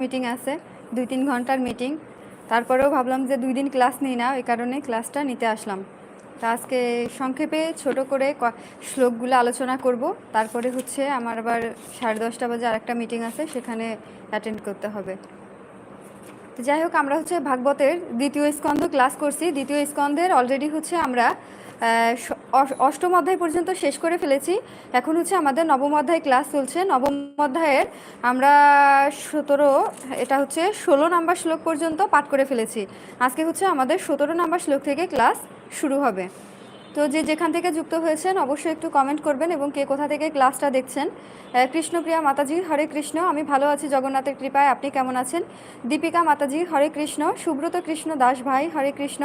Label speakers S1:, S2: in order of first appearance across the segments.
S1: Meeting আছে দুই তিন ঘন্টার মিটিং তারপরেও ভাবলাম যে দুই দিন ক্লাস নিই না ওই কারণে ক্লাসটা নিতে আসলাম তা আজকে সংক্ষেপে ছোট করে শ্লোকগুলো আলোচনা করব তারপরে হচ্ছে আমার আবার সাড়ে দশটা বাজে আরেকটা মিটিং আছে সেখানে অ্যাটেন্ড করতে হবে তো যাই হোক আমরা হচ্ছে ভাগবতের দ্বিতীয় স্কন্ধ ক্লাস করছি দ্বিতীয় স্কন্ধের অলরেডি হচ্ছে আমরা অষ্টম অধ্যায় পর্যন্ত শেষ করে ফেলেছি এখন হচ্ছে আমাদের নবম অধ্যায় ক্লাস চলছে নবম অধ্যায়ের আমরা সতেরো এটা হচ্ছে ষোলো নাম্বার শ্লোক পর্যন্ত পাঠ করে ফেলেছি আজকে হচ্ছে আমাদের সতেরো নাম্বার শ্লোক থেকে ক্লাস শুরু হবে তো যে যেখান থেকে যুক্ত হয়েছেন অবশ্যই একটু কমেন্ট করবেন এবং কে কোথা থেকে ক্লাসটা দেখছেন কৃষ্ণপ্রিয়া মাতাজি হরে কৃষ্ণ আমি ভালো আছি জগন্নাথের কৃপায় আপনি কেমন আছেন দীপিকা মাতাজি হরে কৃষ্ণ সুব্রত কৃষ্ণ দাস ভাই হরে কৃষ্ণ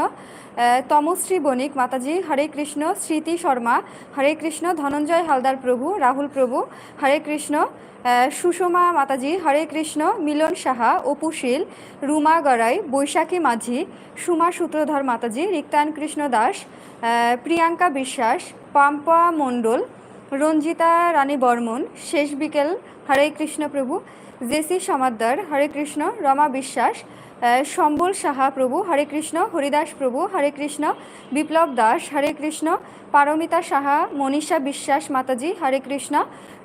S1: তমশ্রী বণিক মাতাজি হরে কৃষ্ণ স্মৃতি শর্মা হরে কৃষ্ণ ধনঞ্জয় হালদার প্রভু রাহুল প্রভু হরে কৃষ্ণ সুষমা মাতাজি হরে কৃষ্ণ মিলন সাহা অপুশীল রুমা গড়াই বৈশাখী মাঝি সুমা সূত্রধর মাতাজি রিক্তান কৃষ্ণ দাস প্রিয়াঙ্কা বিশ্বাস পাম্পা মণ্ডল রঞ্জিতা রানী বর্মন শেষ বিকেল হরে কৃষ্ণ প্রভু জেসি সমাদ্দার হরে কৃষ্ণ রমা বিশ্বাস সম্বল সাহা প্রভু হরে কৃষ্ণ হরিদাস প্রভু হরে কৃষ্ণ বিপ্লব দাস হরে কৃষ্ণ পারমিতা সাহা মনীষা বিশ্বাস মাতাজি হরে কৃষ্ণ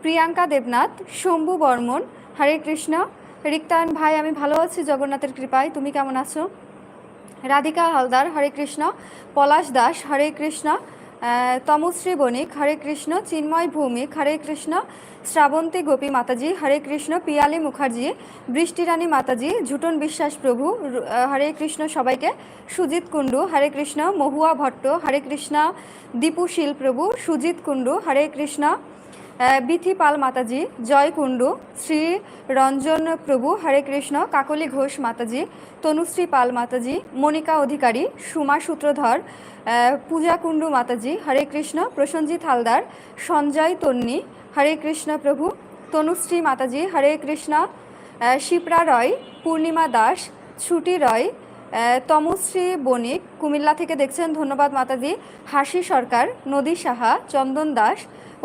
S1: প্রিয়াঙ্কা দেবনাথ শম্ভু বর্মন হরে কৃষ্ণ রিক্তায়ন ভাই আমি ভালো আছি জগন্নাথের কৃপায় তুমি কেমন আছো রাধিকা হালদার হরে কৃষ্ণ পলাশ দাস হরে কৃষ্ণ তমশ্রী বণিক হরে কৃষ্ণ চিন্ময় ভৌমিক হরে কৃষ্ণ শ্রাবন্তী গোপী মাতাজি হরে কৃষ্ণ পিয়ালি মুখার্জি বৃষ্টি রানী মাতাজি ঝুটন বিশ্বাস প্রভু হরে কৃষ্ণ সবাইকে সুজিত কুণ্ডু হরে কৃষ্ণ মহুয়া ভট্ট হরে কৃষ্ণ দীপু শীল প্রভু সুজিত কুণ্ডু হরে কৃষ্ণ বিথি পাল মাতাজি জয় কুণ্ডু শ্রী রঞ্জন প্রভু হরে কৃষ্ণ কাকলি ঘোষ মাতাজি তনুশ্রী পাল মাতাজি মনিকা অধিকারী সুমা সূত্রধর পূজা কুণ্ডু মাতাজি হরে কৃষ্ণ প্রসঞ্জিৎ হালদার সঞ্জয় তন্নি হরে কৃষ্ণ প্রভু তনুশ্রী মাতাজি হরে কৃষ্ণ শিপ্রা রয় পূর্ণিমা দাস ছুটি রয় তমশ্রী বণিক কুমিল্লা থেকে দেখছেন ধন্যবাদ মাতাজি হাসি সরকার নদী সাহা চন্দন দাস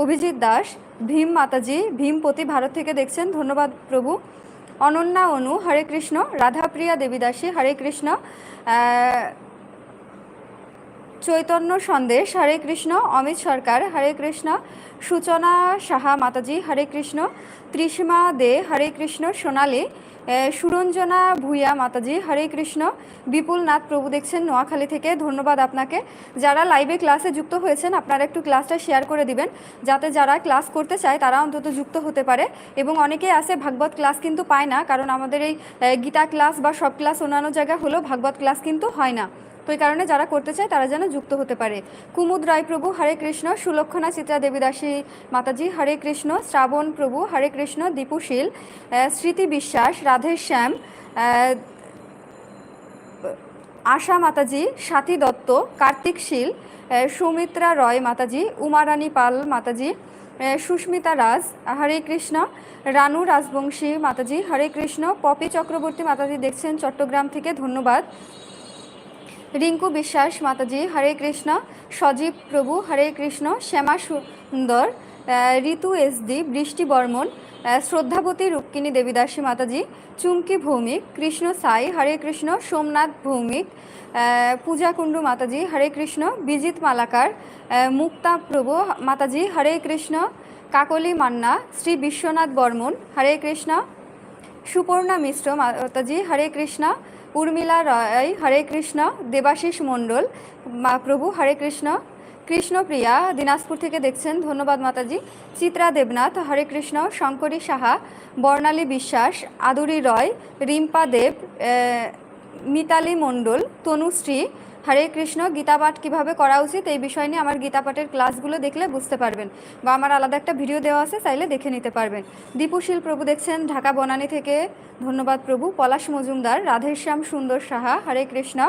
S1: অভিজিৎ দাস ভীম মাতাজি ভীমপতি ভারত থেকে দেখছেন ধন্যবাদ প্রভু অনন্যা অনু হরে কৃষ্ণ রাধাপ্রিয়া দেবীদাসী হরে কৃষ্ণ চৈতন্য সন্দেশ হরে কৃষ্ণ অমিত সরকার হরে কৃষ্ণ সূচনা সাহা মাতাজি হরে কৃষ্ণ ত্রিসীমা দে হরে কৃষ্ণ সোনালি সুরঞ্জনা ভূয়া মাতাজি হরে কৃষ্ণ বিপুল নাথ প্রভু দেখছেন নোয়াখালী থেকে ধন্যবাদ আপনাকে যারা লাইভে ক্লাসে যুক্ত হয়েছেন আপনারা একটু ক্লাসটা শেয়ার করে দিবেন যাতে যারা ক্লাস করতে চায় তারা অন্তত যুক্ত হতে পারে এবং অনেকেই আছে ভাগবত ক্লাস কিন্তু পায় না কারণ আমাদের এই গীতা ক্লাস বা সব ক্লাস অন্যান্য জায়গা হলেও ভাগবত ক্লাস কিন্তু হয় না তো এই কারণে যারা করতে চায় তারা যেন যুক্ত হতে পারে কুমুদ রায় প্রভু হরে কৃষ্ণ সুলক্ষণা চিত্রা দেবীদাসী মাতাজি হরে কৃষ্ণ শ্রাবণ প্রভু হরে কৃষ্ণ দীপুশীল স্মৃতি বিশ্বাস রাধে শ্যাম আশা মাতাজি সাথী দত্ত কার্তিক শীল সুমিত্রা রয় মাতাজি উমারানী পাল মাতাজি সুস্মিতা রাজ হরে কৃষ্ণ রানু রাজবংশী মাতাজি হরে কৃষ্ণ পপি চক্রবর্তী মাতাজি দেখছেন চট্টগ্রাম থেকে ধন্যবাদ রিঙ্কু বিশ্বাস মাতাজি হরে কৃষ্ণ সজীব প্রভু হরে কৃষ্ণ শ্যামা সুন্দর ঋতু এসডি বৃষ্টি বর্মন শ্রদ্ধাবতী রুক্মিণী দেবীদাসী মাতাজি চুমকি ভৌমিক কৃষ্ণ সাই হরে কৃষ্ণ সোমনাথ ভৌমিক পূজা কুণ্ডু মাতাজি হরে কৃষ্ণ বিজিত মালাকার মুক্তা প্রভু মাতাজি হরে কৃষ্ণ কাকলি মান্না শ্রী বিশ্বনাথ বর্মন হরে কৃষ্ণ সুপর্ণা মিশ্র মাতাজি হরে কৃষ্ণ উর্মিলা রায় হরে কৃষ্ণ দেবাশিস মণ্ডল মা প্রভু হরে কৃষ্ণ কৃষ্ণপ্রিয়া দিনাজপুর থেকে দেখছেন ধন্যবাদ মাতাজি চিত্রা দেবনাথ হরে কৃষ্ণ শঙ্করী সাহা বর্ণালী বিশ্বাস আদুরি রয় রিম্পা দেব মিতালি মণ্ডল তনুশ্রী হরে কৃষ্ণ গীতা পাঠ কীভাবে করা উচিত এই বিষয় নিয়ে আমার গীতা পাঠের ক্লাসগুলো দেখলে বুঝতে পারবেন বা আমার আলাদা একটা ভিডিও দেওয়া আছে চাইলে দেখে নিতে পারবেন দীপুশীল প্রভু দেখছেন ঢাকা বনানী থেকে ধন্যবাদ প্রভু পলাশ মজুমদার রাধেশ্যাম সুন্দর সাহা হরে কৃষ্ণ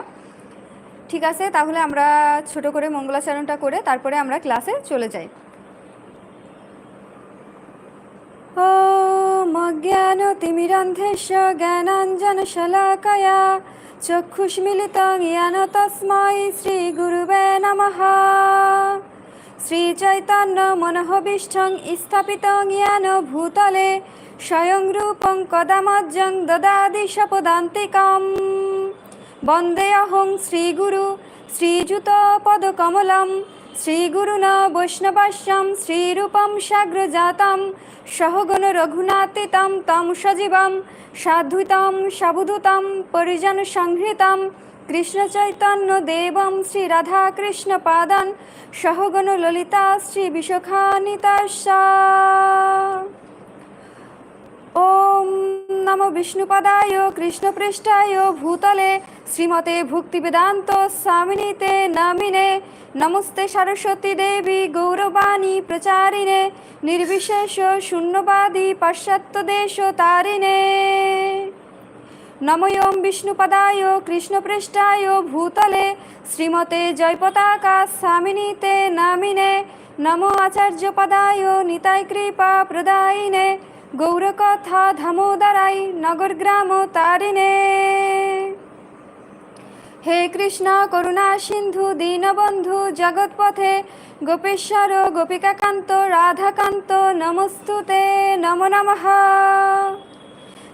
S1: ঠিক আছে তাহলে আমরা ছোট করে মঙ্গলাচরণটা করে তারপরে আমরা ক্লাসে চলে যাই ॐ अज्ञानतिमिरन्धेश ज्ञानाञ्जनशलाकया चक्षुष्मिलितं येन तस्मै श्रीगुरुवे नमः श्रीचैतन्यमनोहविष्ठं स्थापितं येन भूतले স্বয়ং রূপং কদামজ্জং দদাদি শপদান্তিকম বন্দে অহং শ্রীগুরু শ্রীযুত পদকমলম श्रीगुरुना वैष्णवाश्यं श्रीरूपं साग्रजातं सहगुणरघुनातितं तं सजीवं साधुतां साबुधुतां परिजनसंहृतं কৃষ্ণচৈতন্যদেবং শ্রীরাধাকৃষ্ণপাদান সহগণ ললিতা শ্রীবিশখানিতাশা ওম নমো বিষ্ণুপদায় কৃষ্ণপৃষ্ঠায় ভূতলে শ্রীমতে ভুক্তি বেদান্ত স্বামিনীতে নামিনে নমস্তে সরস্বতী দেবী গৌরবাণী প্রচারিণে নির্বিশেষ শূন্যবাদী পাশ্চাত্য দেশ তারিণে নময়ম বিষ্ণুপদায় কৃষ্ণপৃষ্ঠায় ভূতলে শ্রীমতে জয়পতাকা স্বামিনীতে নামিনে নমো আচার্যপদায় নিতাই কৃপা প্রদায়িনে গৌরকথা ধামোদরাই নগর গ্রাম তারিণে হে কৃষ্ণ করুণা সিন্ধু দীনবন্ধু জগৎপথে গোপেশ্বর গোপিকাকান্ত রাধাকান্ত নমস্তুতে নম নম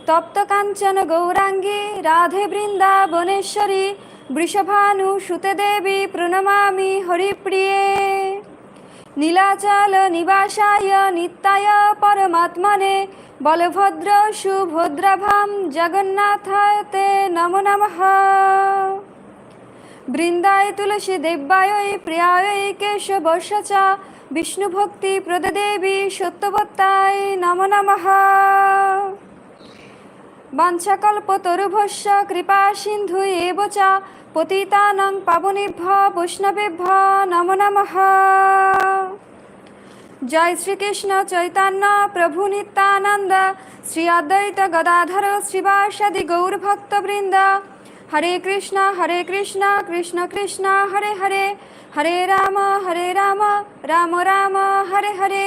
S1: তপ্ত কাঞ্চন গৌরাঙ্গী রাধে বৃন্দাবনেশ্বরী বৃষভানু সুতে দেবী প্রণমামি হরিপ্রিয়ে নীলাচল নিবাসায় নিত্যায় পরমাত্মনে বলভদ্র সুভদ্রাভাম জগন্নাথায় তে নম নম বৃন্দায় তুলসী দেব্যায় প্রিয়ায় কেশবশ চা বিষ্ণুভক্তি প্রদদেবী সত্যবত্তায় নম নম বাঞ্ছাকল্পতরুভস্য কৃপা সিন্ধু এব চ পতিতানং পাবনেভ্য বৈষ্ণবেভ্য নম নম জয় শ্রীকৃষ্ণ চৈতন্য প্রভু নিত্যানন্দ শ্রী অদ্বৈত গদাধর শ্রীবাসাদি গৌরভক্তবৃন্দ হরে কৃষ্ণ হরে কৃষ্ণ কৃষ্ণ কৃষ্ণ হরে হরে হরে রাম হরে রাম রাম রাম হরে হরে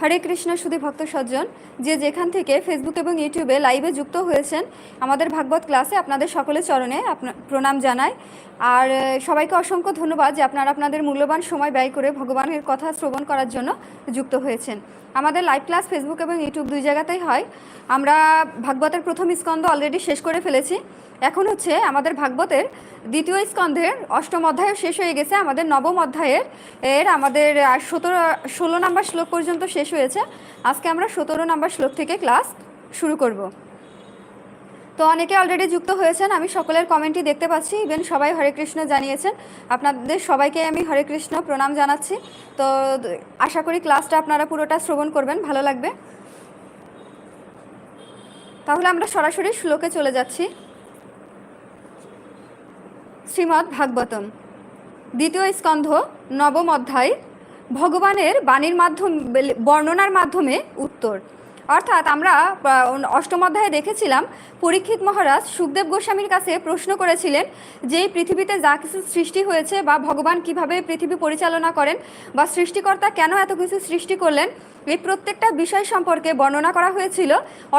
S1: হরে কৃষ্ণ সুধী ভক্ত সজ্জন যে যেখান থেকে ফেসবুক এবং ইউটিউবে লাইভে যুক্ত হয়েছেন আমাদের ভাগবত ক্লাসে আপনাদের সকলের চরণে প্রণাম জানায় আর সবাইকে অসংখ্য ধন্যবাদ যে আপনারা আপনাদের মূল্যবান সময় ব্যয় করে ভগবানের কথা শ্রবণ করার জন্য যুক্ত হয়েছেন আমাদের লাইভ ক্লাস ফেসবুক এবং ইউটিউব দুই জায়গাতেই হয় আমরা ভাগবতের প্রথম স্কন্দ অলরেডি শেষ করে ফেলেছি এখন হচ্ছে আমাদের ভাগবতের দ্বিতীয় স্কন্ধের অষ্টম অধ্যায় শেষ হয়ে গেছে আমাদের নবম অধ্যায়ের এর আমাদের সতেরো ষোলো নাম্বার শ্লোক পর্যন্ত শেষ হয়েছে আজকে আমরা সতেরো নাম্বার শ্লোক থেকে ক্লাস শুরু করব তো অনেকে অলরেডি যুক্ত হয়েছেন আমি সকলের কমেন্টই দেখতে পাচ্ছি ইভেন সবাই হরে কৃষ্ণ জানিয়েছেন আপনাদের সবাইকে আমি হরে কৃষ্ণ প্রণাম জানাচ্ছি তো আশা করি ক্লাসটা আপনারা পুরোটা শ্রবণ করবেন ভালো লাগবে তাহলে আমরা সরাসরি শ্লোকে চলে যাচ্ছি শ্রীমদ্ ভাগবতম দ্বিতীয় স্কন্ধ নবম অধ্যায় ভগবানের বাণীর মাধ্যম বর্ণনার মাধ্যমে উত্তর অর্থাৎ আমরা অষ্টম অধ্যায়ে দেখেছিলাম পরীক্ষিত মহারাজ সুখদেব গোস্বামীর কাছে প্রশ্ন করেছিলেন যে পৃথিবীতে যা কিছু সৃষ্টি হয়েছে বা ভগবান কিভাবে পৃথিবী পরিচালনা করেন বা সৃষ্টিকর্তা কেন এত কিছু সৃষ্টি করলেন এই প্রত্যেকটা বিষয় সম্পর্কে বর্ণনা করা হয়েছিল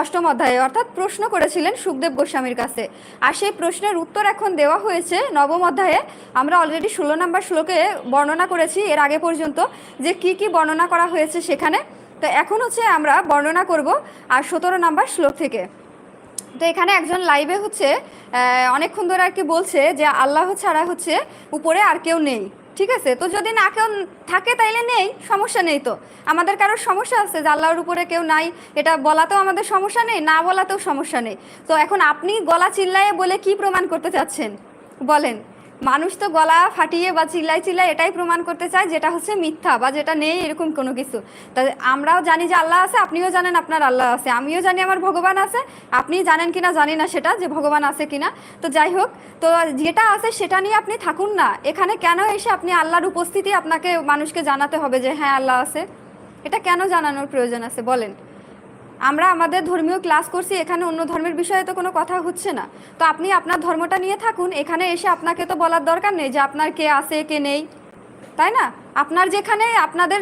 S1: অষ্টম অধ্যায়ে অর্থাৎ প্রশ্ন করেছিলেন সুখদেব গোস্বামীর কাছে আর সেই প্রশ্নের উত্তর এখন দেওয়া হয়েছে নবম অধ্যায়ে আমরা অলরেডি ষোলো নম্বর শ্লোকে বর্ণনা করেছি এর আগে পর্যন্ত যে কি কি বর্ণনা করা হয়েছে সেখানে তো এখন হচ্ছে আমরা বর্ণনা করব আর সতেরো নাম্বার শ্লোক থেকে তো এখানে একজন লাইভে হচ্ছে অনেকক্ষণ ধরে আর কি বলছে যে আল্লাহ ছাড়া হচ্ছে উপরে আর কেউ নেই ঠিক আছে তো যদি না কেউ থাকে তাইলে নেই সমস্যা নেই তো আমাদের কারোর সমস্যা আছে যে আল্লাহর উপরে কেউ নাই এটা বলাতেও আমাদের সমস্যা নেই না বলাতেও সমস্যা নেই তো এখন আপনি গলা চিল্লায়ে বলে কি প্রমাণ করতে চাচ্ছেন বলেন মানুষ তো গলা ফাটিয়ে বা চিল্লাই চিল্লাই এটাই প্রমাণ করতে চায় যেটা হচ্ছে মিথ্যা বা যেটা নেই এরকম কোনো কিছু তা আমরাও জানি যে আল্লাহ আছে আপনিও জানেন আপনার আল্লাহ আছে আমিও জানি আমার ভগবান আছে আপনি জানেন কিনা জানি না সেটা যে ভগবান আছে কিনা তো যাই হোক তো যেটা আছে সেটা নিয়ে আপনি থাকুন না এখানে কেন এসে আপনি আল্লাহর উপস্থিতি আপনাকে মানুষকে জানাতে হবে যে হ্যাঁ আল্লাহ আছে এটা কেন জানানোর প্রয়োজন আছে বলেন আমরা আমাদের ধর্মীয় ক্লাস করছি এখানে অন্য ধর্মের বিষয়ে তো কোনো কথা হচ্ছে না তো আপনি আপনার ধর্মটা নিয়ে থাকুন এখানে এসে আপনাকে তো বলার দরকার নেই যে আপনার কে আছে কে নেই তাই না আপনার যেখানে আপনাদের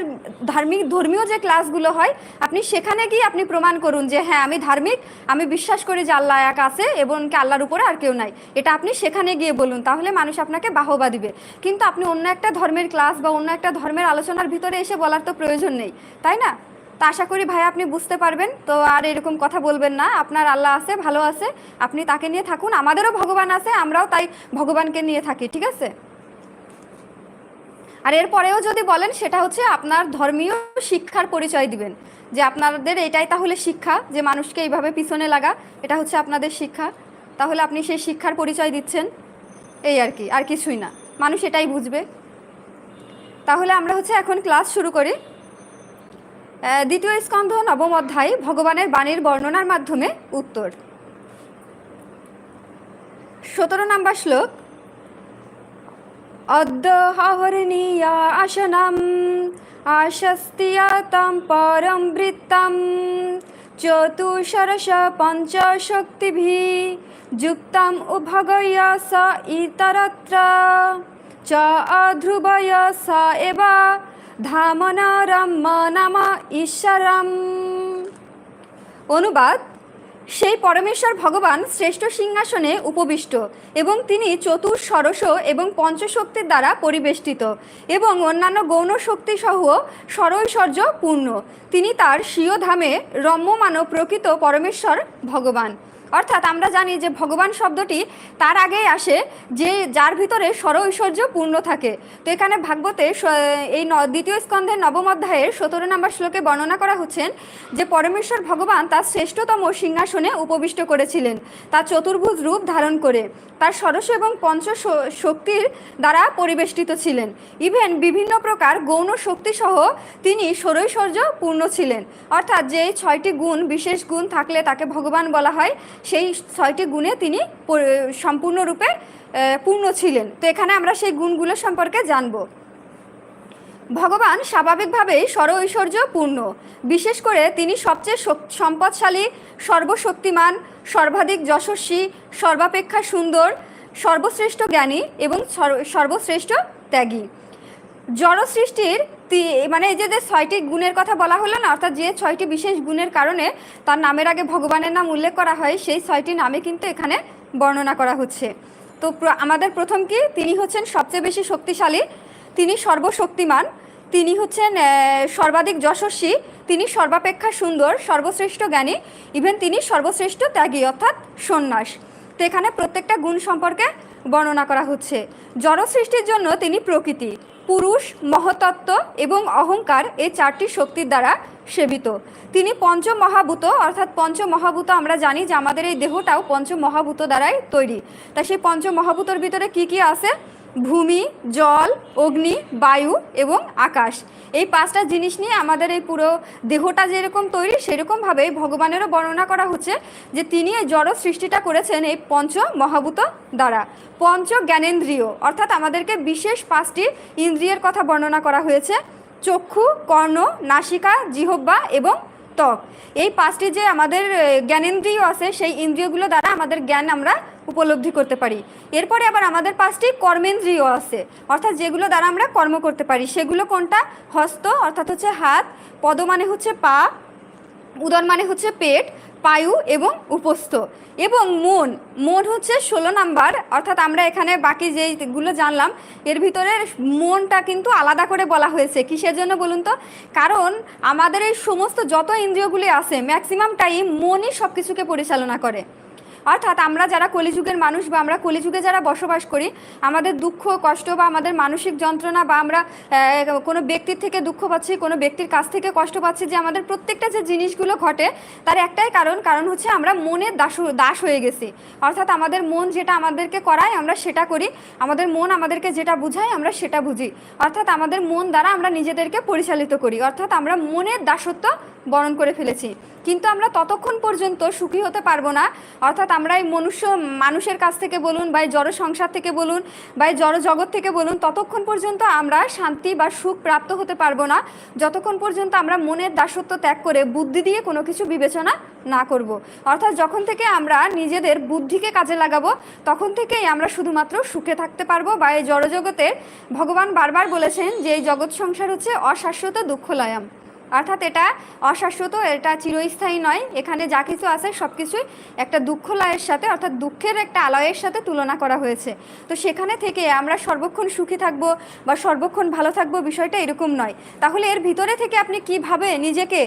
S1: ধার্মিক ধর্মীয় যে ক্লাসগুলো হয় আপনি সেখানে গিয়ে আপনি প্রমাণ করুন যে হ্যাঁ আমি ধার্মিক আমি বিশ্বাস করি যে আল্লাহ এক আছে এবং আল্লাহর উপরে আর কেউ নাই এটা আপনি সেখানে গিয়ে বলুন তাহলে মানুষ আপনাকে বাহবা দিবে কিন্তু আপনি অন্য একটা ধর্মের ক্লাস বা অন্য একটা ধর্মের আলোচনার ভিতরে এসে বলার তো প্রয়োজন নেই তাই না তো আশা করি ভাই আপনি বুঝতে পারবেন তো আর এরকম কথা বলবেন না আপনার আল্লাহ আছে ভালো আছে আপনি তাকে নিয়ে থাকুন আমাদেরও ভগবান আছে আমরাও তাই ভগবানকে নিয়ে থাকি ঠিক আছে আর এরপরেও যদি বলেন সেটা হচ্ছে আপনার ধর্মীয় শিক্ষার পরিচয় দিবেন যে আপনাদের এটাই তাহলে শিক্ষা যে মানুষকে এইভাবে পিছনে লাগা এটা হচ্ছে আপনাদের শিক্ষা তাহলে আপনি সেই শিক্ষার পরিচয় দিচ্ছেন এই আর কি আর কিছুই না মানুষ এটাই বুঝবে তাহলে আমরা হচ্ছে এখন ক্লাস শুরু করি দ্বিতীয় স্কন্ধ নবম অধ্যায় ভগবানের বাণীর বর্ণনার মাধ্যমে উত্তর সতেরো নম্বর শ্লোক অদ্যহরণীয়া আসনম আশস্তিয়াতম পরম বৃত্তম চতুষরশ পঞ্চশক্তিভি যুক্তম উভগয় স ইতরত্র চ অধ্রুবয় স এবা ধামনারম নামা ঈশ্বরম অনুবাদ সেই পরমেশ্বর ভগবান শ্রেষ্ঠ সিংহাসনে উপবিষ্ট এবং তিনি চতুর সরস এবং পঞ্চশক্তির দ্বারা পরিবেষ্টিত এবং অন্যান্য গৌণ শক্তিসহ সরৈশ্বর্য পূর্ণ তিনি তার স্বীয় ধামে রম্যমান প্রকৃত পরমেশ্বর ভগবান অর্থাৎ আমরা জানি যে ভগবান শব্দটি তার আগেই আসে যে যার ভিতরে স্বর ঐশ্বর্য পূর্ণ থাকে তো এখানে ভাগবতে এই দ্বিতীয় স্কন্ধের নবম অধ্যায়ের সতেরো নম্বর শ্লোকে বর্ণনা করা হচ্ছেন যে পরমেশ্বর ভগবান তার শ্রেষ্ঠতম সিংহাসনে উপবিষ্ট করেছিলেন তার চতুর্ভুজ রূপ ধারণ করে তার সরস এবং পঞ্চ শক্তির দ্বারা পরিবেষ্টিত ছিলেন ইভেন বিভিন্ন প্রকার গৌণ শক্তিসহ তিনি সরৈশ্বর্য পূর্ণ ছিলেন অর্থাৎ যে ছয়টি গুণ বিশেষ গুণ থাকলে তাকে ভগবান বলা হয় সেই ছয়টি গুণে তিনি সম্পূর্ণরূপে পূর্ণ ছিলেন তো এখানে আমরা সেই গুণগুলো সম্পর্কে জানবো ভগবান স্বাভাবিকভাবেই স্বর ঐশ্বর্যপূর্ণ বিশেষ করে তিনি সবচেয়ে সম্পদশালী সর্বশক্তিমান সর্বাধিক যশস্বী সর্বাপেক্ষা সুন্দর সর্বশ্রেষ্ঠ জ্ঞানী এবং সর্বশ্রেষ্ঠ ত্যাগী জড় সৃষ্টির মানে এই যে ছয়টি গুণের কথা বলা হলো না অর্থাৎ যে ছয়টি বিশেষ গুণের কারণে তার নামের আগে ভগবানের নাম উল্লেখ করা হয় সেই ছয়টি নামে কিন্তু এখানে বর্ণনা করা হচ্ছে তো আমাদের প্রথম কি তিনি হচ্ছেন সবচেয়ে বেশি শক্তিশালী তিনি সর্বশক্তিমান তিনি হচ্ছেন সর্বাধিক যশস্বী তিনি সর্বাপেক্ষা সুন্দর সর্বশ্রেষ্ঠ জ্ঞানী ইভেন তিনি সর্বশ্রেষ্ঠ ত্যাগী অর্থাৎ সন্ন্যাস তো এখানে প্রত্যেকটা গুণ সম্পর্কে বর্ণনা করা হচ্ছে জড় সৃষ্টির জন্য তিনি প্রকৃতি পুরুষ মহতত্ত্ব এবং অহংকার এই চারটি শক্তির দ্বারা সেবিত তিনি পঞ্চমহাভূত অর্থাৎ পঞ্চমহাভূত আমরা জানি যে আমাদের এই দেহটাও পঞ্চমহাভূত দ্বারাই তৈরি তা সেই পঞ্চমহাভূতর ভিতরে কি কি আছে ভূমি জল অগ্নি বায়ু এবং আকাশ এই পাঁচটা জিনিস নিয়ে আমাদের এই পুরো দেহটা যেরকম তৈরি সেরকমভাবে ভগবানেরও বর্ণনা করা হচ্ছে যে তিনি এই জড় সৃষ্টিটা করেছেন এই পঞ্চ মহাভূত দ্বারা পঞ্চ জ্ঞানেন্দ্রিয় অর্থাৎ আমাদেরকে বিশেষ পাঁচটি ইন্দ্রিয়ের কথা বর্ণনা করা হয়েছে চক্ষু কর্ণ নাসিকা জিহব্বা এবং ত্বক এই পাঁচটি যে আমাদের জ্ঞানেন্দ্রিয় আছে সেই ইন্দ্রিয়গুলো দ্বারা আমাদের জ্ঞান আমরা উপলব্ধি করতে পারি এরপরে আবার আমাদের পাঁচটি কর্মেন্দ্রিয় আছে অর্থাৎ যেগুলো দ্বারা আমরা কর্ম করতে পারি সেগুলো কোনটা হস্ত অর্থাৎ হচ্ছে হাত পদ মানে হচ্ছে পা উদর মানে হচ্ছে পেট পায়ু এবং উপস্থ এবং মন মন হচ্ছে ষোলো নাম্বার অর্থাৎ আমরা এখানে বাকি যেইগুলো জানলাম এর ভিতরে মনটা কিন্তু আলাদা করে বলা হয়েছে কিসের জন্য বলুন তো কারণ আমাদের এই সমস্ত যত ইন্দ্রিয়গুলি আছে ম্যাক্সিমাম টাইম মনই সব কিছুকে পরিচালনা করে অর্থাৎ আমরা যারা কলিযুগের মানুষ বা আমরা কলিযুগে যারা বসবাস করি আমাদের দুঃখ কষ্ট বা আমাদের মানসিক যন্ত্রণা বা আমরা কোনো ব্যক্তির থেকে দুঃখ পাচ্ছি কোনো ব্যক্তির কাছ থেকে কষ্ট পাচ্ছি যে আমাদের প্রত্যেকটা যে জিনিসগুলো ঘটে তার একটাই কারণ কারণ হচ্ছে আমরা মনের দাস দাস হয়ে গেছি অর্থাৎ আমাদের মন যেটা আমাদেরকে করায় আমরা সেটা করি আমাদের মন আমাদেরকে যেটা বুঝায় আমরা সেটা বুঝি অর্থাৎ আমাদের মন দ্বারা আমরা নিজেদেরকে পরিচালিত করি অর্থাৎ আমরা মনের দাসত্ব বরণ করে ফেলেছি কিন্তু আমরা ততক্ষণ পর্যন্ত সুখী হতে পারবো না অর্থাৎ আমরা এই মনুষ্য মানুষের কাছ থেকে বলুন বা এই জড় সংসার থেকে বলুন বা জড় জগৎ থেকে বলুন ততক্ষণ পর্যন্ত আমরা শান্তি বা সুখ প্রাপ্ত হতে পারবো না যতক্ষণ পর্যন্ত আমরা মনের দাসত্ব ত্যাগ করে বুদ্ধি দিয়ে কোনো কিছু বিবেচনা না করব। অর্থাৎ যখন থেকে আমরা নিজেদের বুদ্ধিকে কাজে লাগাবো তখন থেকেই আমরা শুধুমাত্র সুখে থাকতে পারবো বা এই জড়জগতের ভগবান বারবার বলেছেন যে এই জগৎ সংসার হচ্ছে অশাশ্বত দুঃখলয়াম অর্থাৎ এটা অশাশ্বত এটা চিরস্থায়ী নয় এখানে যা কিছু আছে সব কিছুই একটা দুঃখ লয়ের সাথে অর্থাৎ দুঃখের একটা আলয়ের সাথে তুলনা করা হয়েছে তো সেখানে থেকে আমরা সর্বক্ষণ সুখী থাকব বা সর্বক্ষণ ভালো থাকব বিষয়টা এরকম নয় তাহলে এর ভিতরে থেকে আপনি কিভাবে নিজেকে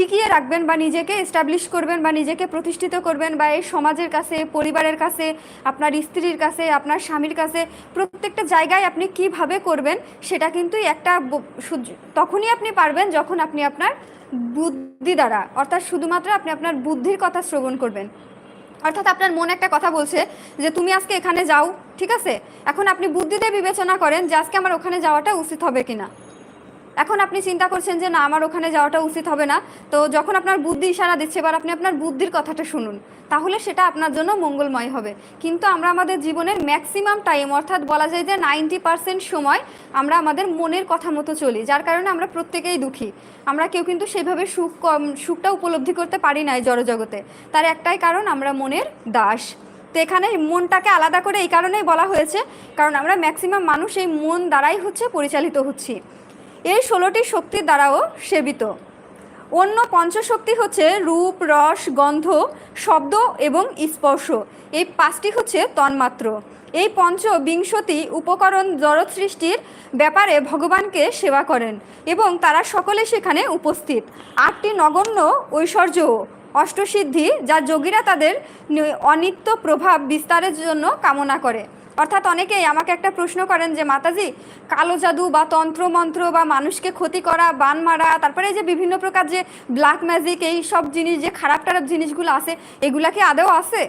S1: টিকিয়ে রাখবেন বা নিজেকে এস্টাবলিশ করবেন বা নিজেকে প্রতিষ্ঠিত করবেন বা এই সমাজের কাছে পরিবারের কাছে আপনার স্ত্রীর কাছে আপনার স্বামীর কাছে প্রত্যেকটা জায়গায় আপনি কিভাবে করবেন সেটা কিন্তু একটা তখনই আপনি পারবেন যখন আপনি আপনার বুদ্ধি দ্বারা অর্থাৎ শুধুমাত্র আপনি আপনার বুদ্ধির কথা শ্রবণ করবেন অর্থাৎ আপনার মনে একটা কথা বলছে যে তুমি আজকে এখানে যাও ঠিক আছে এখন আপনি বুদ্ধিতে বিবেচনা করেন যে আজকে আমার ওখানে যাওয়াটা উচিত হবে কিনা এখন আপনি চিন্তা করছেন যে না আমার ওখানে যাওয়াটা উচিত হবে না তো যখন আপনার বুদ্ধি ইশারা দিচ্ছে এবার আপনি আপনার বুদ্ধির কথাটা শুনুন তাহলে সেটা আপনার জন্য মঙ্গলময় হবে কিন্তু আমরা আমাদের জীবনের ম্যাক্সিমাম টাইম অর্থাৎ বলা যায় যে নাইনটি পার্সেন্ট সময় আমরা আমাদের মনের কথা মতো চলি যার কারণে আমরা প্রত্যেকেই দুঃখী আমরা কেউ কিন্তু সেভাবে সুখ সুখটা উপলব্ধি করতে পারি না এই জড়জগতে তার একটাই কারণ আমরা মনের দাস তো এখানে মনটাকে আলাদা করে এই কারণেই বলা হয়েছে কারণ আমরা ম্যাক্সিমাম মানুষ এই মন দ্বারাই হচ্ছে পরিচালিত হচ্ছি এই ষোলোটি শক্তি দ্বারাও সেবিত অন্য পঞ্চশক্তি হচ্ছে রূপ রস গন্ধ শব্দ এবং স্পর্শ এই পাঁচটি হচ্ছে তন্মাত্র এই পঞ্চ বিংশতি উপকরণ জড়সৃষ্টির ব্যাপারে ভগবানকে সেবা করেন এবং তারা সকলে সেখানে উপস্থিত আটটি নগণ্য ঐশ্বর্যও অষ্টসিদ্ধি যা যোগীরা তাদের অনিত্য প্রভাব বিস্তারের জন্য কামনা করে অর্থাৎ অনেকেই আমাকে একটা প্রশ্ন করেন যে মাতাজি কালো জাদু বা তন্ত্রমন্ত্র বা মানুষকে ক্ষতি করা বান মারা তারপরে এই যে বিভিন্ন প্রকার যে ব্ল্যাক ম্যাজিক এই সব জিনিস যে খারাপ টারাপ জিনিসগুলো আছে এগুলা কি আদৌ আছে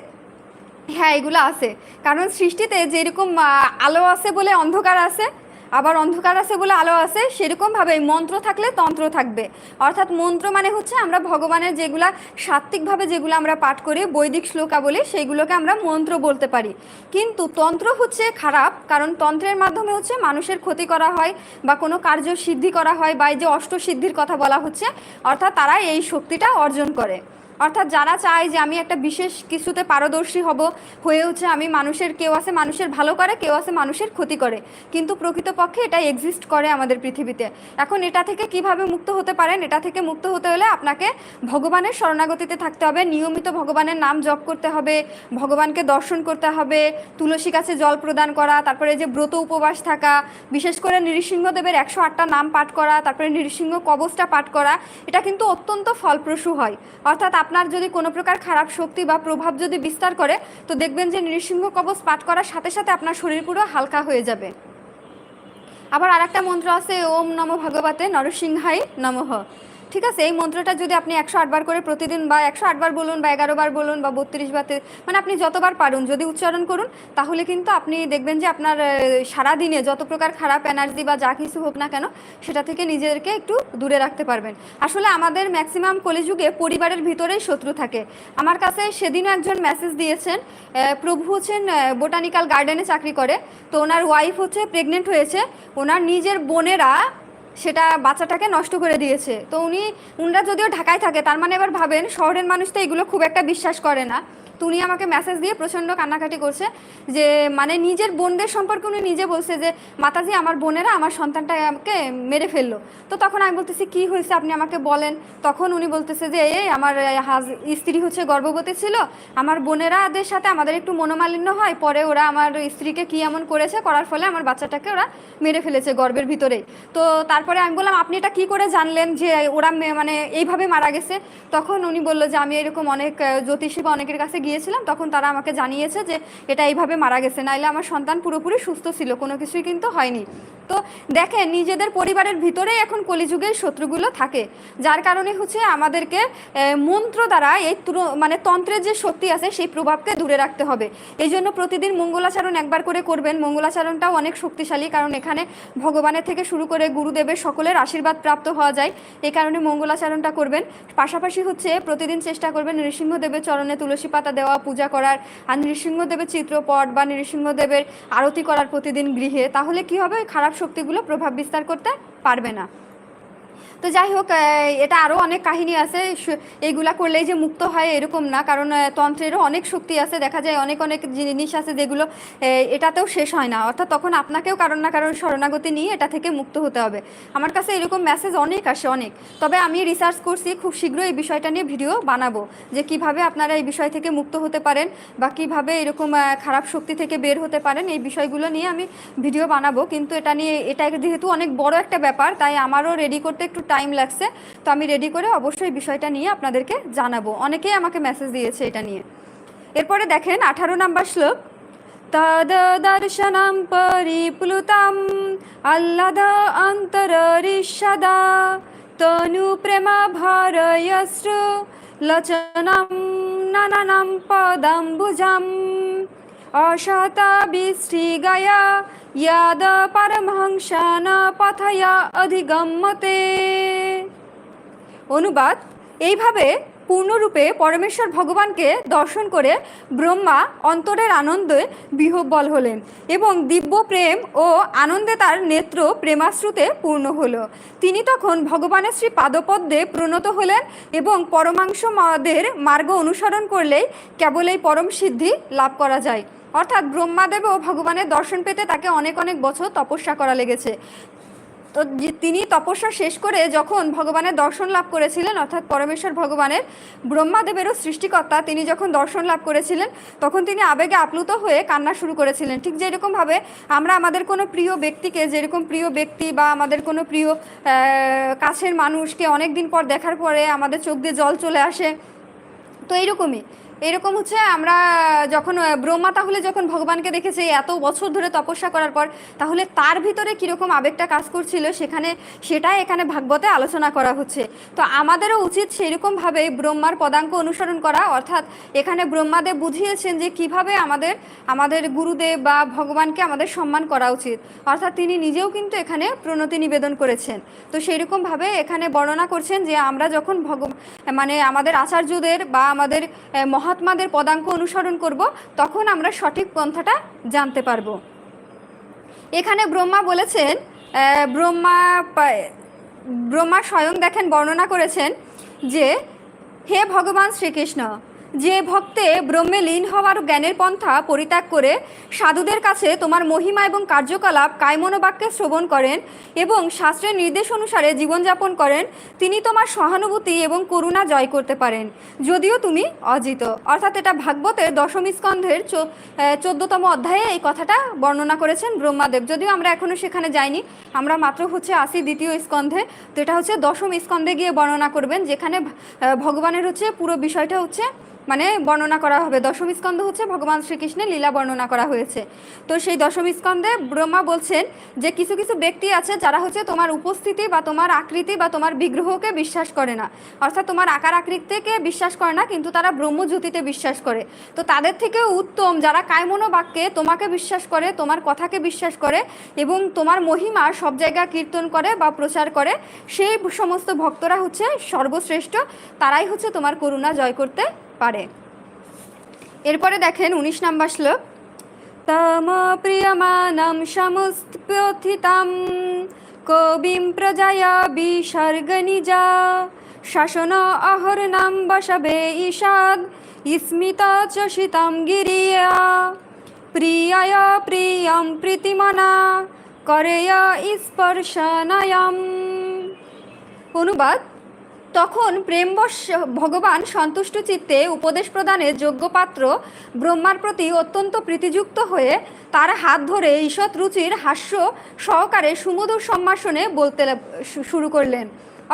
S1: হ্যাঁ এগুলো আছে কারণ সৃষ্টিতে যেরকম আলো আছে বলে অন্ধকার আছে আবার অন্ধকার আছে বলে আলো আছে সেরকমভাবে মন্ত্র থাকলে তন্ত্র থাকবে অর্থাৎ মন্ত্র মানে হচ্ছে আমরা ভগবানের যেগুলা সাত্ত্বিকভাবে যেগুলো আমরা পাঠ করি বৈদিক শ্লোকা বলি সেইগুলোকে আমরা মন্ত্র বলতে পারি কিন্তু তন্ত্র হচ্ছে খারাপ কারণ তন্ত্রের মাধ্যমে হচ্ছে মানুষের ক্ষতি করা হয় বা কোনো কার্য সিদ্ধি করা হয় বা এই যে অষ্টসিদ্ধির কথা বলা হচ্ছে অর্থাৎ তারা এই শক্তিটা অর্জন করে অর্থাৎ যারা চায় যে আমি একটা বিশেষ কিছুতে পারদর্শী হব হয়ে হচ্ছে আমি মানুষের কেউ আছে মানুষের ভালো করে কেউ আছে মানুষের ক্ষতি করে কিন্তু প্রকৃতপক্ষে এটা এক্সিস্ট করে আমাদের পৃথিবীতে এখন এটা থেকে কিভাবে মুক্ত হতে পারেন এটা থেকে মুক্ত হতে হলে আপনাকে ভগবানের শরণাগতিতে থাকতে হবে নিয়মিত ভগবানের নাম জপ করতে হবে ভগবানকে দর্শন করতে হবে তুলসী গাছে জল প্রদান করা তারপরে যে ব্রত উপবাস থাকা বিশেষ করে নৃসিংহদেবের একশো আটটা নাম পাঠ করা তারপরে নৃসিংহ কবচটা পাঠ করা এটা কিন্তু অত্যন্ত ফলপ্রসূ হয় অর্থাৎ আপনার যদি কোনো প্রকার খারাপ শক্তি বা প্রভাব যদি বিস্তার করে তো দেখবেন যে নৃসিংহ কবচ পাঠ করার সাথে সাথে আপনার শরীর পুরো হালকা হয়ে যাবে আবার আর একটা মন্ত্র আছে ওম নম ভগবতে নরসিংহাই নমঃ ঠিক আছে এই মন্ত্রটা যদি আপনি একশো আটবার করে প্রতিদিন বা একশো আটবার বলুন বা এগারো বার বলুন বা বত্রিশ বার মানে আপনি যতবার পারুন যদি উচ্চারণ করুন তাহলে কিন্তু আপনি দেখবেন যে আপনার সারা দিনে যত প্রকার খারাপ এনার্জি বা যা কিছু হোক না কেন সেটা থেকে নিজেদেরকে একটু দূরে রাখতে পারবেন আসলে আমাদের ম্যাক্সিমাম কলিযুগে পরিবারের ভিতরেই শত্রু থাকে আমার কাছে সেদিনও একজন মেসেজ দিয়েছেন প্রভু হচ্ছেন বোটানিক্যাল গার্ডেনে চাকরি করে তো ওনার ওয়াইফ হচ্ছে প্রেগনেন্ট হয়েছে ওনার নিজের বোনেরা সেটা বাচ্চাটাকে নষ্ট করে দিয়েছে তো উনি উনরা যদিও ঢাকায় থাকে তার মানে এবার ভাবেন শহরের মানুষ তো এগুলো খুব একটা বিশ্বাস করে না তুমি আমাকে মেসেজ দিয়ে প্রচণ্ড কান্নাকাটি করছে যে মানে নিজের বোনদের সম্পর্কে উনি নিজে বলছে যে মাতাজি আমার বোনেরা আমার সন্তানটাকে আমাকে মেরে ফেললো তো তখন আমি বলতেছি কি হয়েছে আপনি আমাকে বলেন তখন উনি বলতেছে যে এই আমার হাজ স্ত্রী হচ্ছে গর্ভবতী ছিল আমার বোনেরাদের সাথে আমাদের একটু মনোমালিন্য হয় পরে ওরা আমার স্ত্রীকে কি এমন করেছে করার ফলে আমার বাচ্চাটাকে ওরা মেরে ফেলেছে গর্বের ভিতরেই তো তারপরে আমি বললাম আপনি এটা কি করে জানলেন যে ওরা মানে এইভাবে মারা গেছে তখন উনি বললো যে আমি এরকম অনেক জ্যোতিষী বা অনেকের কাছে গিয়ে গিয়েছিলাম তখন তারা আমাকে জানিয়েছে যে এটা এইভাবে মারা গেছে নাইলে আমার সন্তান পুরোপুরি সুস্থ ছিল কোনো কিছুই কিন্তু হয়নি তো দেখেন নিজেদের পরিবারের ভিতরে এখন কলিযুগের শত্রুগুলো থাকে যার কারণে হচ্ছে আমাদেরকে মন্ত্র দ্বারা এই মানে তন্ত্রের যে শক্তি আছে সেই প্রভাবকে দূরে রাখতে হবে এই জন্য প্রতিদিন মঙ্গলাচরণ একবার করে করবেন মঙ্গলাচরণটাও অনেক শক্তিশালী কারণ এখানে ভগবানের থেকে শুরু করে গুরুদেবের সকলের আশীর্বাদ প্রাপ্ত হওয়া যায় এই কারণে মঙ্গলাচরণটা করবেন পাশাপাশি হচ্ছে প্রতিদিন চেষ্টা করবেন নৃসিংহদেবের চরণে তুলসী পাতা দেওয়া পূজা করার আর নৃসিংহদেবের চিত্রপট বা নৃসিংহদেবের আরতি করার প্রতিদিন গৃহে তাহলে কি হবে খারাপ শক্তিগুলো প্রভাব বিস্তার করতে পারবে না তো যাই হোক এটা আরও অনেক কাহিনী আছে এইগুলা করলেই যে মুক্ত হয় এরকম না কারণ তন্ত্রেরও অনেক শক্তি আছে দেখা যায় অনেক অনেক জিনিস আছে যেগুলো এটাতেও শেষ হয় না অর্থাৎ তখন আপনাকেও কারণ না কারণ শরণাগতি নিয়ে এটা থেকে মুক্ত হতে হবে আমার কাছে এরকম মেসেজ অনেক আসে অনেক তবে আমি রিসার্চ করছি খুব শীঘ্রই এই বিষয়টা নিয়ে ভিডিও বানাবো যে কিভাবে আপনারা এই বিষয় থেকে মুক্ত হতে পারেন বা কিভাবে এরকম খারাপ শক্তি থেকে বের হতে পারেন এই বিষয়গুলো নিয়ে আমি ভিডিও বানাবো কিন্তু এটা নিয়ে এটা যেহেতু অনেক বড় একটা ব্যাপার তাই আমারও রেডি করতে একটু টাইম লাগছে তো আমি রেডি করে অবশ্যই বিষয়টা নিয়ে আপনাদেরকে জানাবো অনেকেই আমাকে মেসেজ দিয়েছে এটা নিয়ে এরপরে দেখেন আঠারো নাম্বার শ্লোক তদ দর্শনম পরিপ্লুতম আল্লাদ অন্তরিষদা তনু প্রেমা ভারয়শ্রু লচনম নানানম পদম্বুজম अशाता विश्रीगया याद পারমহংসান পথয়া অধিগম্যতে অনুবাদ এইভাবে পূর্ণরূপে পরমেশ্বর ভগবানকে দর্শন করে ব্রহ্মা অন্তরের আনন্দে বিহব্বল হলেন এবং দিব্য প্রেম ও আনন্দে তার নেত্র প্রেমাশ্রুতে পূর্ণ হল তিনি তখন ভগবানের শ্রী পাদপদ্মে প্রণত হলেন এবং পরমাংশ মাদের মার্গ অনুসরণ করলেই কেবল এই পরম সিদ্ধি লাভ করা যায় অর্থাৎ ব্রহ্মাদেব ও ভগবানের দর্শন পেতে তাকে অনেক অনেক বছর তপস্যা করা লেগেছে তো তিনি তপস্যা শেষ করে যখন ভগবানের দর্শন লাভ করেছিলেন অর্থাৎ পরমেশ্বর ভগবানের ব্রহ্মাদেবেরও সৃষ্টিকর্তা তিনি যখন দর্শন লাভ করেছিলেন তখন তিনি আবেগে আপ্লুত হয়ে কান্না শুরু করেছিলেন ঠিক যেরকমভাবে আমরা আমাদের কোনো প্রিয় ব্যক্তিকে যেরকম প্রিয় ব্যক্তি বা আমাদের কোনো প্রিয় কাছের মানুষকে অনেক দিন পর দেখার পরে আমাদের চোখ দিয়ে জল চলে আসে তো এইরকমই এরকম হচ্ছে আমরা যখন ব্রহ্মা তাহলে যখন ভগবানকে দেখেছি এত বছর ধরে তপস্যা করার পর তাহলে তার ভিতরে কীরকম আবেগটা কাজ করছিল সেখানে সেটাই এখানে ভাগবতে আলোচনা করা হচ্ছে তো আমাদেরও উচিত সেরকমভাবে ব্রহ্মার পদাঙ্ক অনুসরণ করা অর্থাৎ এখানে ব্রহ্মাদেব বুঝিয়েছেন যে কিভাবে আমাদের আমাদের গুরুদেব বা ভগবানকে আমাদের সম্মান করা উচিত অর্থাৎ তিনি নিজেও কিন্তু এখানে প্রণতি নিবেদন করেছেন তো সেরকমভাবে এখানে বর্ণনা করছেন যে আমরা যখন ভগ মানে আমাদের আচার্যদের বা আমাদের মহা মহাত্মাদের পদাঙ্ক অনুসরণ করব তখন আমরা সঠিক পন্থাটা জানতে পারব এখানে ব্রহ্মা বলেছেন ব্রহ্মা ব্রহ্মা স্বয়ং দেখেন বর্ণনা করেছেন যে হে ভগবান শ্রীকৃষ্ণ যে ভক্তে ব্রহ্মে লীন হওয়ার জ্ঞানের পন্থা পরিত্যাগ করে সাধুদের কাছে তোমার মহিমা এবং কার্যকলাপ কায়মনোবাক্যে শ্রবণ করেন এবং শাস্ত্রের নির্দেশ অনুসারে জীবনযাপন করেন তিনি তোমার সহানুভূতি এবং করুণা জয় করতে পারেন যদিও তুমি অজিত অর্থাৎ এটা ভাগবতের দশম স্কন্ধের চোদ্দতম অধ্যায়ে এই কথাটা বর্ণনা করেছেন ব্রহ্মাদেব যদিও আমরা এখনও সেখানে যাইনি আমরা মাত্র হচ্ছে আসি দ্বিতীয় স্কন্ধে তো এটা হচ্ছে দশম স্কন্ধে গিয়ে বর্ণনা করবেন যেখানে ভগবানের হচ্ছে পুরো বিষয়টা হচ্ছে মানে বর্ণনা করা হবে দশম স্কন্ধ হচ্ছে ভগবান শ্রীকৃষ্ণের লীলা বর্ণনা করা হয়েছে তো সেই দশম স্কন্ধে ব্রহ্মা বলছেন যে কিছু কিছু ব্যক্তি আছে যারা হচ্ছে তোমার উপস্থিতি বা তোমার আকৃতি বা তোমার বিগ্রহকে বিশ্বাস করে না অর্থাৎ তোমার আকার আকৃতিকে বিশ্বাস করে না কিন্তু তারা ব্রহ্মজ্যোতিতে বিশ্বাস করে তো তাদের থেকে উত্তম যারা কায়মনো বাক্যে তোমাকে বিশ্বাস করে তোমার কথাকে বিশ্বাস করে এবং তোমার মহিমা সব জায়গা কীর্তন করে বা প্রচার করে সেই সমস্ত ভক্তরা হচ্ছে সর্বশ্রেষ্ঠ তারাই হচ্ছে তোমার করুণা জয় করতে পারে এরপরে দেখেন উনিশ নাম্বার শ্লোক তম প্রিয়মানম সমস্ত কবিম প্রজায়া বিসর্গ নিজা শাসন অহর নাম বসবে ঈশাদ ইস্মিত চষিতাম গিরিয়া প্রিয় প্রিয়ম প্রীতিমনা করেয় স্পর্শনায়ম অনুবাদ তখন প্রেমবশ ভগবান সন্তুষ্ট চিত্তে উপদেশ প্রদানে পাত্র ব্রহ্মার প্রতি অত্যন্ত প্রীতিযুক্ত হয়ে তার হাত ধরে ঈষৎ রুচির হাস্য সহকারে সুমধুর সম্ভাষণে বলতে শুরু করলেন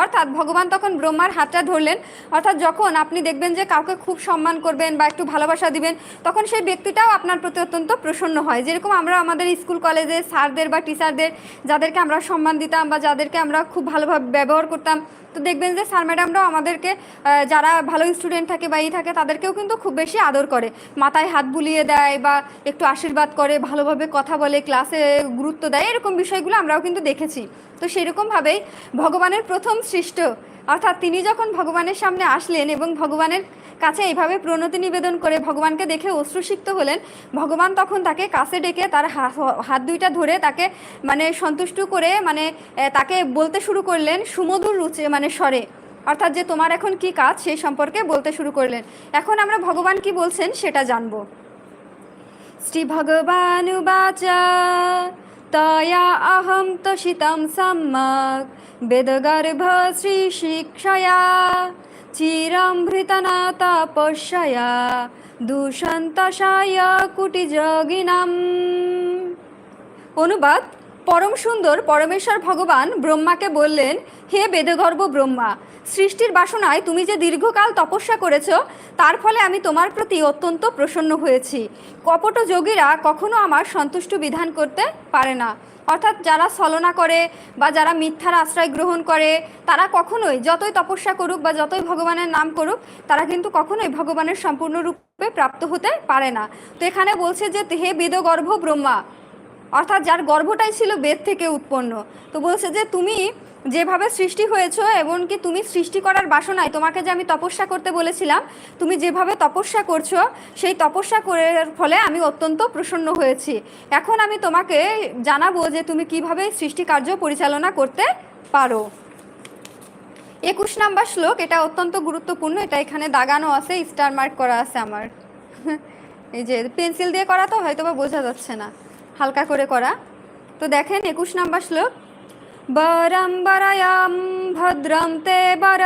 S1: অর্থাৎ ভগবান তখন ব্রহ্মার হাতটা ধরলেন অর্থাৎ যখন আপনি দেখবেন যে কাউকে খুব সম্মান করবেন বা একটু ভালোবাসা দিবেন তখন সেই ব্যক্তিটাও আপনার প্রতি অত্যন্ত প্রসন্ন হয় যেরকম আমরা আমাদের স্কুল কলেজে স্যারদের বা টিচারদের যাদেরকে আমরা সম্মান দিতাম বা যাদেরকে আমরা খুব ভালোভাবে ব্যবহার করতাম তো দেখবেন যে স্যার ম্যাডামরাও আমাদেরকে যারা ভালো স্টুডেন্ট থাকে বা ই থাকে তাদেরকেও কিন্তু খুব বেশি আদর করে মাথায় হাত বুলিয়ে দেয় বা একটু আশীর্বাদ করে ভালোভাবে কথা বলে ক্লাসে গুরুত্ব দেয় এরকম বিষয়গুলো আমরাও কিন্তু দেখেছি তো সেরকমভাবেই ভগবানের প্রথম সৃষ্ট অর্থাৎ তিনি যখন ভগবানের সামনে আসলেন এবং ভগবানের কাছে এইভাবে প্রণতি নিবেদন করে ভগবানকে দেখে অশ্রুসিক্ত হলেন ভগবান তখন তাকে কাছে ডেকে তার হাত দুইটা ধরে তাকে মানে সন্তুষ্ট করে মানে তাকে বলতে শুরু করলেন সুমধুর রুচে মানে স্বরে অর্থাৎ যে তোমার এখন কি কাজ সেই সম্পর্কে বলতে শুরু করলেন এখন আমরা ভগবান কি বলছেন সেটা জানবো শ্রী ভগবান তয়া অহম তোষিতম সম্যক বেদগর্ভ শ্রী শিক্ষয়া चिरामृतनाथा पश्यया কুটি অনুবাদ পরম সুন্দর পরমেশ্বর ভগবান ব্রহ্মাকে বললেন হে বেদগর্ভ ব্রহ্মা সৃষ্টির বাসনায় তুমি যে দীর্ঘকাল তপস্যা করেছ তার ফলে আমি তোমার প্রতি অত্যন্ত প্রসন্ন হয়েছি কপট যোগীরা কখনো আমার সন্তুষ্ট বিধান করতে পারে না অর্থাৎ যারা ছলনা করে বা যারা মিথ্যার আশ্রয় গ্রহণ করে তারা কখনোই যতই তপস্যা করুক বা যতই ভগবানের নাম করুক তারা কিন্তু কখনোই ভগবানের সম্পূর্ণরূপে প্রাপ্ত হতে পারে না তো এখানে বলছে যে হে বেদগর্ভ ব্রহ্মা অর্থাৎ যার গর্ভটাই ছিল বেদ থেকে উৎপন্ন তো বলছে যে তুমি যেভাবে সৃষ্টি হয়েছ এমনকি তুমি সৃষ্টি করার বাসনায় তোমাকে যে আমি তপস্যা করতে বলেছিলাম তুমি যেভাবে তপস্যা করছো সেই তপস্যা করার ফলে আমি অত্যন্ত প্রসন্ন হয়েছি এখন আমি তোমাকে জানাবো যে তুমি কিভাবে সৃষ্টি কার্য পরিচালনা করতে পারো একুশ নাম্বার শ্লোক এটা অত্যন্ত গুরুত্বপূর্ণ এটা এখানে দাগানো আছে স্টার মার্ক করা আছে আমার এই যে পেন্সিল দিয়ে করা তো হয়তো বা বোঝা যাচ্ছে না হালকা করে করা তো দেখেন একুশ নাম্বার শ্লোক वरं वरयां भद्रं ते वर